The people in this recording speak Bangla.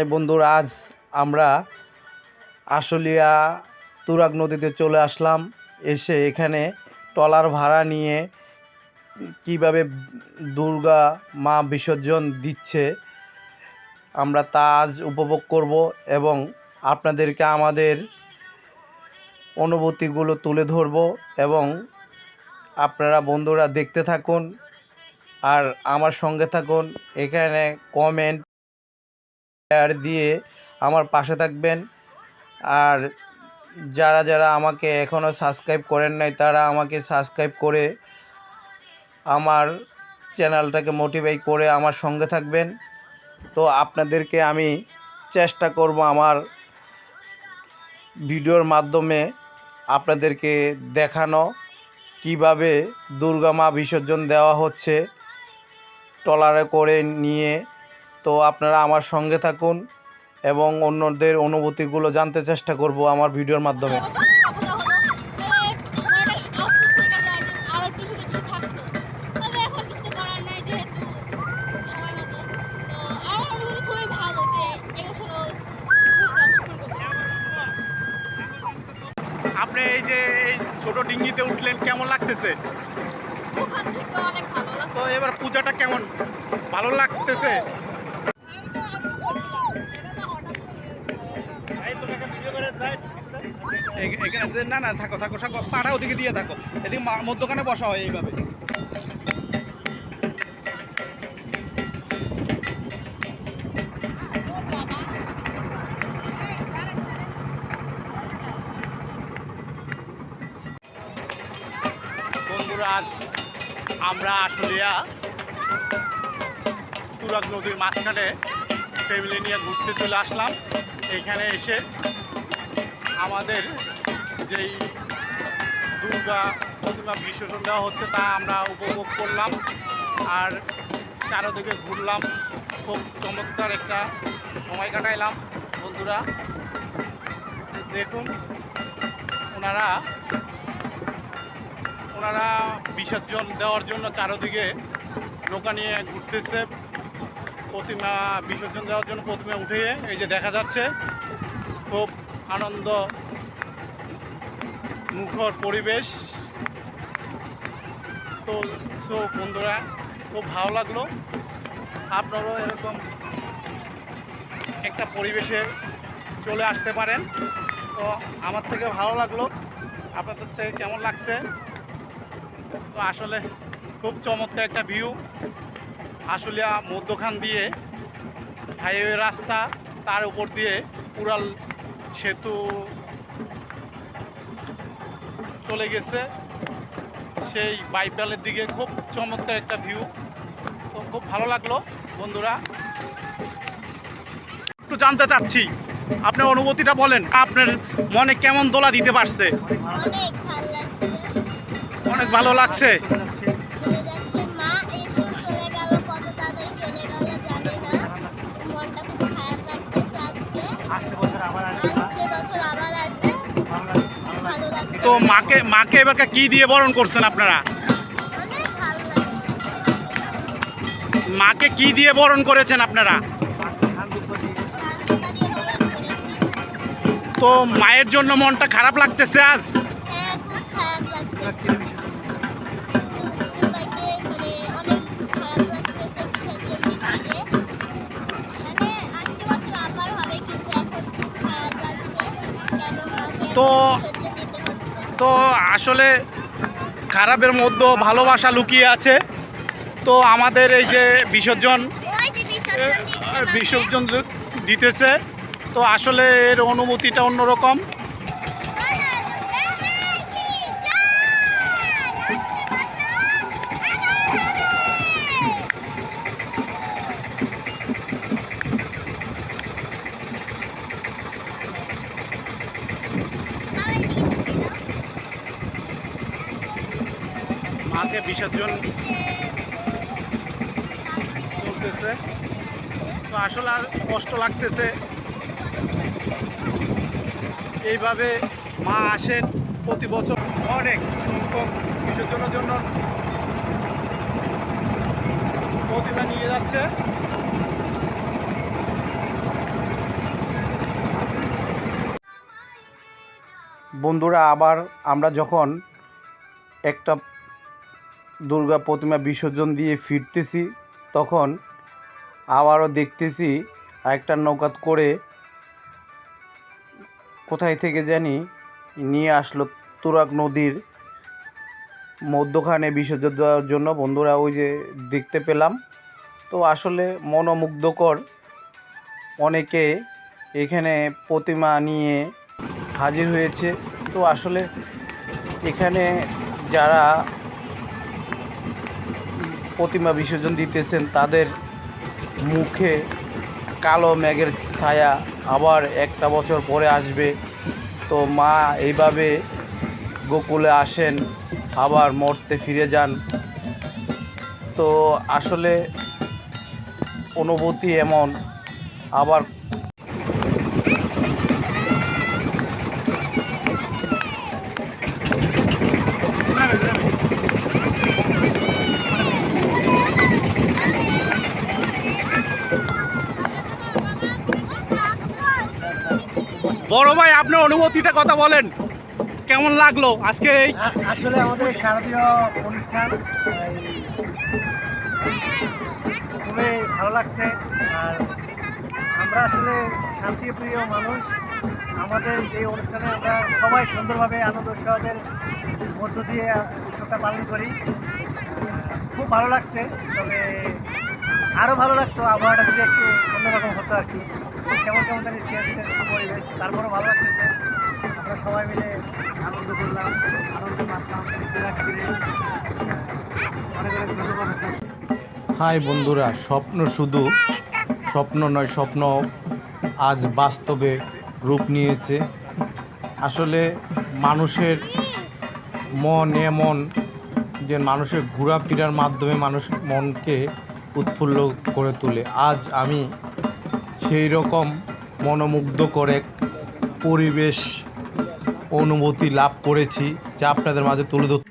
হাই বন্ধুরা, আজ আমরা আশুলিয়া তুরাগ নদীতে চলে আসলাম। এসে এখানে ট্রলার ভাড়া নিয়ে কীভাবে দুর্গা মা বিসর্জন দিচ্ছে, আমরা তা আজ উপভোগ করব এবং আপনাদেরকে আমাদের অনুভূতিগুলো তুলে ধরব এবং আপনারা বন্ধুরা দেখতে থাকুন আর আমার সঙ্গে থাকুন, এখানে কমেন্ট শেয়ার দিয়ে আমার পাশে থাকবেন। আর যারা যারা আমাকে এখনও সাবস্ক্রাইব করেন নাই, তারা আমাকে সাবস্ক্রাইব করে আমার চ্যানেলটাকে মোটিভেট করে আমার সঙ্গে থাকবেন। তো আপনাদেরকে আমি চেষ্টা করব আমার ভিডিওর মাধ্যমে আপনাদেরকে দেখানো কীভাবে দুর্গা মা বিসর্জন দেওয়া হচ্ছে, ট্রলারে করে নিয়ে তো আপনারা আমার সঙ্গে থাকুন এবং অন্যদের অনুভূতিগুলো জানতে চেষ্টা করব আমার ভিডিওর মাধ্যমে। আপনি এই যে এই ছোট ডিঙ্গিতে উঠলেন কেমন লাগতেছে ওখান থেকে অনেক ভালো লাগতো। তো এবার পূজাটা কেমন ভালো লাগতেছে আমি তো আমি তো বলছিলাম, এটা না হঠাৎ করে এ- এখানে না না, থাকো থাকো থাকো পাড়া ওদিকে দিয়ে থাকো। এদিকে মধ্যখানে বসা হয় এইভাবে। আজ আমরা আশুলিয়া তুরাগ নদীর মাঝখানে ফ্যামিলি নিয়ে ঘুরতে চলে আসলাম। এইখানে এসে আমাদের যেই দুর্গা প্রতিমা বিসর্জন দেওয়া হচ্ছে তা আমরা উপভোগ করলাম আর চারোদিকে ঘুরলাম। খুব চমৎকার একটা সময় কাটাইলাম, বন্ধুরা। দেখুন, ওনারা ওনারা বিসর্জন দেওয়ার জন্য চারোদিকে নৌকা নিয়ে ঘুরতেছে। প্রতিমা, বিসর্জন দেওয়ার জন্য প্রতিমা উঠে এই যে দেখা যাচ্ছে। খুব আনন্দ মুখর পরিবেশ। তো সো বন্ধুরা, খুব ভালো লাগল। আপনারাও এরকম একটা পরিবেশে চলে আসতে পারেন। তো আমার থেকে ভালো লাগল। আপনাদের থেকে কেমন লাগছে? তো আসলে খুব চমৎকার একটা ভিউ আশুলিয়া মধ্যখান দিয়ে হাইওয়ে রাস্তা, তার উপর দিয়ে উড়াল সেতু চলে গেছে। সেই বাইপালের দিকে খুব চমৎকার একটা ভিউ। তো খুব ভালো লাগল বন্ধুরা। একটু জানতে চাচ্ছি আপনার অনুভূতিটা বলেন আপনার মনে কেমন দোলা দিতে পারছে? অনেক ভালো লাগছে। তো মাকে মাকে এবার কি দিয়ে বরণ করছেন আপনারা? মাকে কি দিয়ে বরণ করেছেন আপনারা? তো মায়ের জন্য মনটা খারাপ লাগতেছে আজ? তো- তো আসলে খারাপের মধ্যেও ভালোবাসা লুকিয়ে আছে। তো আমাদের এই যে বিসর্জন বিসর্জন দিতেছে। তো আসলে এর অনুভূতিটা অন্যরকম। মাকে বিসর্জন চলতেছে। তো আসলে আর কষ্ট লাগতেছে। এইভাবে মা আসেন প্রতি বছর অনেক সংখ্যক বিসর্জনের জন্য প্রতিমা নিয়ে যাচ্ছে। বন্ধুরা, আবার আমরা যখন একটা দুর্গা প্রতিমা বিসর্জন দিয়ে ফিরতেছি, তখন আবারও দেখতেছি আরেকটা নৌকাত করে কোথায় থেকে জানি নিয়ে আসলো তুরাগ নদীর মধ্যখানে বিসর্জন দেওয়ার জন্য। বন্ধুরা, ওই যে দেখতে পেলাম। তো আসলে মনোমুগ্ধকর অনেকে এখানে প্রতিমা নিয়ে হাজির হয়েছে। তো আসলে এখানে যারা প্রতিমা বিসর্জন দিতেছেন, তাদের মুখে কালো মেঘের ছায়া আবার একটা বছর পরে আসবে। তো মা এইভাবে গোকুলে আসেন, আবার মরতে ফিরে যান। তো আসলে অনুভূতি এমন, আবার বড় ভাই আপনার অনুভূতিটা কথা বলেন। কেমন লাগল আজকে এই? আসলে আমাদের শারদীয় অনুষ্ঠান খুবই ভালো লাগছে। আর আমরা আসলে শান্তিপ্রিয় মানুষ। আমাদের এই অনুষ্ঠানে আমরা সবাই সুন্দরভাবে আনন্দ উৎসবের মধ্য দিয়ে উৎসবটা পালন করি। খুব ভালো লাগছে, তবে আরও ভালো লাগতো আবহাওয়াটা যদি একটু অন্যরকম হতো আর কি। কেমন কেমন জানি চেঞ্জ চেঞ্জ পরিবেশ। তারপরেও ভালো লাগতেছে। আমরা সবাই মিলে আনন্দ করলাম, আনন্দ মাতলাম অনেক অনেক ধন্যবাদ। হাই বন্ধুরা, স্বপ্ন শুধু স্বপ্ন নয়, স্বপ্ন আজ বাস্তবে রূপ নিয়েছে। আসলে মানুষের মন এমন যে মানুষের ঘোরাফেরার মাধ্যমে মানুষ মনকে উৎফুল্ল করে তোলে। আজ আমি সেই রকম মনোমুগ্ধ করে পরিবেশ অনুভূতি লাভ করেছি যা আপনাদের মাঝে তুলে ধর